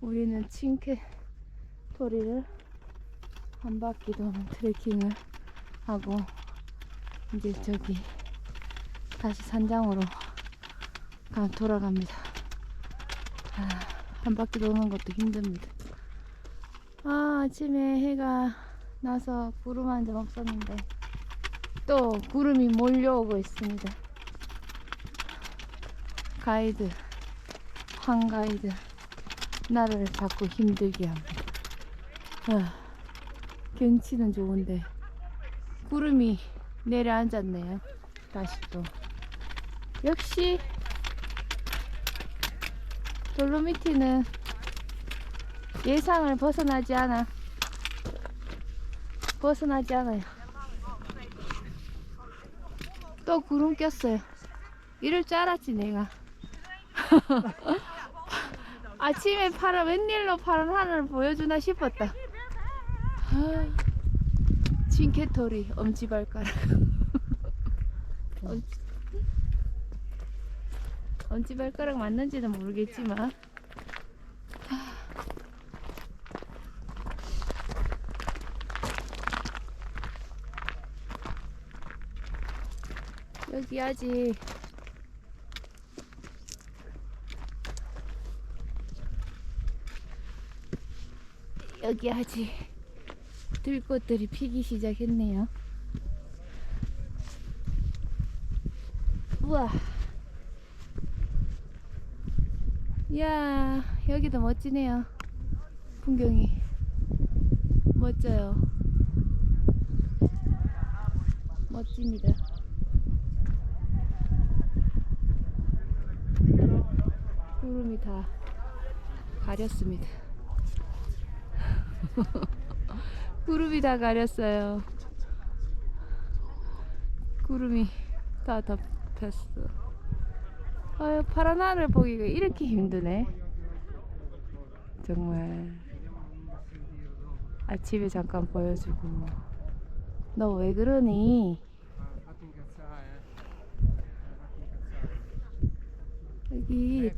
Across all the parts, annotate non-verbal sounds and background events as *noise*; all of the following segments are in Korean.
우리는 칭케 토리를 한 바퀴 도는 트레킹을 하고 이제 저기 다시 산장으로 가 돌아갑니다. 아, 한 바퀴 도는 것도 힘듭니다. 아, 아침에 해가 나서 구름 한 점 없었는데 또 구름이 몰려오고 있습니다. 가이드, 황 가이드, 나를 자꾸 힘들게 합니다. 아, 경치는 좋은데 구름이 내려앉았네요. 다시 또 역시 돌로미티는 예상을 벗어나지 않아. 벗어나지 않아요. 또 구름 꼈어요. 이럴 줄 알았지 내가. *laughs* 아침에 파란 웬일로 파란 하늘을 보여주나 싶었다. 아, 칭케토리 엄지발가락. 엄지, 엄지발가락 맞는지는 모르겠지만 여기 아직 여기 아직 들꽃들이 피기 시작했네요. 우와. 이야, 여기도 멋지네요. 풍경이. 멋져요. 멋집니다. 구름이 다 가렸습니다. *laughs* 구름이 다 가렸어요. 구름이 다 덮였어. 아유, 파란 하늘 보기가 이렇게 힘드네. 정말. 아침에 잠깐 보여주고. 너 왜 그러니? 여기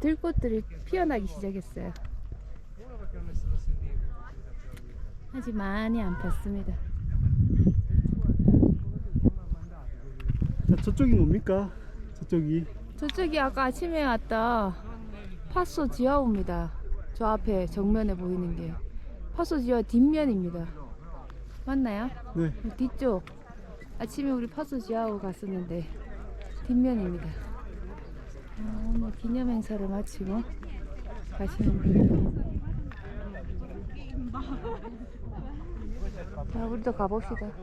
들꽃들이 피어나기 시작했어요. 아직 많이 안 폈습니다. 자, 저쪽이 뭡니까? 저쪽이. 저쪽이 아까 아침에 왔다 파소 지하우입니다. 저 앞에 정면에 보이는 게 파소 지하 뒷면입니다. 맞나요? 네. 뒤쪽. 아침에 우리 파소 지하우 갔었는데 뒷면입니다. 아, 오늘 기념 행사를 마치고 가시는 분입 니다. 자, 우리도 가봅시다.